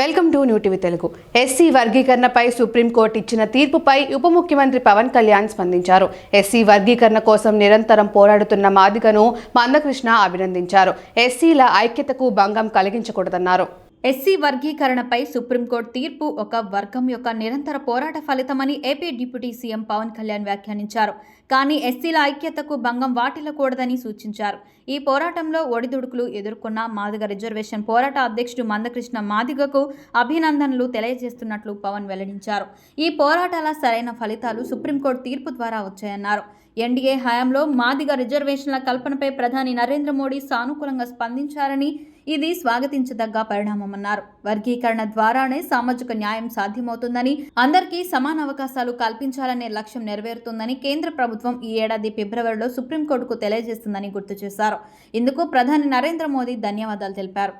Welcome to new TV Telugu. SC వర్గీకరణపై Supreme Court ఇచ్చిన తీర్పుపై ఉప ముఖ్యమంత్రి పవన్ కళ్యాణ్ స్పందించారు. ఎస్సీ వర్గీకరణ కోసం నిరంతరం పోరాడుతున్న మాదిగను మందకృష్ణ అభినందించారు. ఎస్సీల ఐక్యతకు భంగం కలిగించకూడదన్నారు. ఎస్సీ వర్గీకరణపై సుప్రీంకోర్టు తీర్పు ఒక వర్గం యొక్క నిరంతర పోరాట ఫలితమని AP deputy CM Pawan Kalyan వ్యాఖ్యానించారు. కానీ ఎస్సీల ఐక్యతకు భంగం వాటిల్లకూడదని సూచించారు. ఈ పోరాటంలో ఒడిదుడుకులు ఎదుర్కొన్న మాదిగ రిజర్వేషన్ పోరాట అధ్యక్షుడు మందకృష్ణ మాదిగకు అభినందనలు తెలియజేస్తున్నట్లు పవన్ వెల్లడించారు. ఈ పోరాటాల సరైన ఫలితాలు సుప్రీంకోర్టు తీర్పు ద్వారా వచ్చాయన్నారు. ఎన్డీఏ హయాంలో మాదిగ రిజర్వేషన్ల కల్పనపై ప్రధాని నరేంద్ర మోడీ సానుకూలంగా స్పందించారని ఇది స్వాగతించదగ్గ పరిణామమన్నారు. వర్గీకరణ ద్వారానే సామాజిక న్యాయం సాధ్యమవుతుందని అందరికీ సమాన అవకాశాలు కల్పించాలనే లక్ష్యం నెరవేరుతుందని కేంద్ర ప్రభుత్వం ఈ ఏడాది ఫిబ్రవరిలో సుప్రీంకోర్టుకు తెలియజేస్తుందని గుర్తు చేశారు. ఇందుకు ప్రధాని నరేంద్ర మోదీ ధన్యవాదాలు తెలిపారు.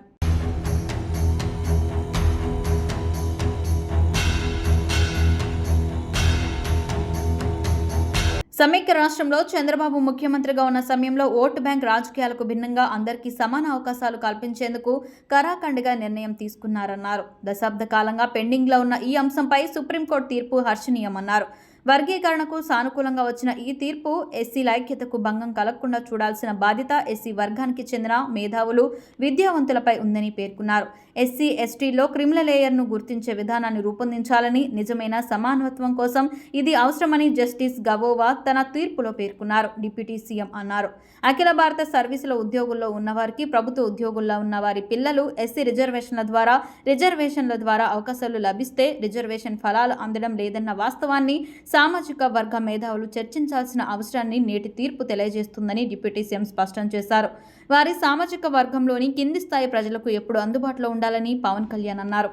సమైక్య రాష్ట్రంలో చంద్రబాబు ముఖ్యమంత్రిగా ఉన్న సమయంలో ఓటు బ్యాంక్ రాజకీయాలకు భిన్నంగా అందరికీ సమాన అవకాశాలు కల్పించేందుకు కరాఖండిగా నిర్ణయం తీసుకున్నారన్నారు. దశాబ్ద కాలంగా పెండింగ్లో ఉన్న ఈ అంశంపై సుప్రీంకోర్టు తీర్పు హర్షణీయమన్నారు. వర్గీకరణకు సానుకూలంగా వచ్చిన ఈ తీర్పు ఎస్సీల ఐక్యతకు భంగం కలగకుండా చూడాల్సిన బాధ్యత ఎస్సీ వర్గానికి చెందిన మేధావులు విద్యావంతులపై ఉందని పేర్కొన్నారు. ఎస్సీ ఎస్టీలో క్రిమినల్ లేయర్ను గుర్తించే విధానాన్ని రూపొందించాలని నిజమైన సమానత్వం కోసం ఇది అవసరమని జస్టిస్ గవోవా తన తీర్పులో పేర్కొన్నారు డిప్యూటీ సీఎం అన్నారు. అఖిల భారత సర్వీసుల ఉద్యోగుల్లో ఉన్నవారికి ప్రభుత్వ ఉద్యోగుల్లో ఉన్న వారి పిల్లలు ఎస్సీ రిజర్వేషన్ల ద్వారా రిజర్వేషన్ల ద్వారా అవకాశాలు లభిస్తే రిజర్వేషన్ ఫలాలు అందడం లేదన్న వాస్తవాన్ని సామాజిక వర్గ మేధావులు చర్చించాల్సిన అవసరాన్ని నేటి తీర్పు తెలియజేస్తుందని డిప్యూటీ సీఎం స్పష్టం చేశారు. వారి సామాజిక వర్గంలోని కింది స్థాయి ప్రజలకు ఎప్పుడు అందుబాటులో ఉండాలని పవన్ కళ్యాణ్ అన్నారు.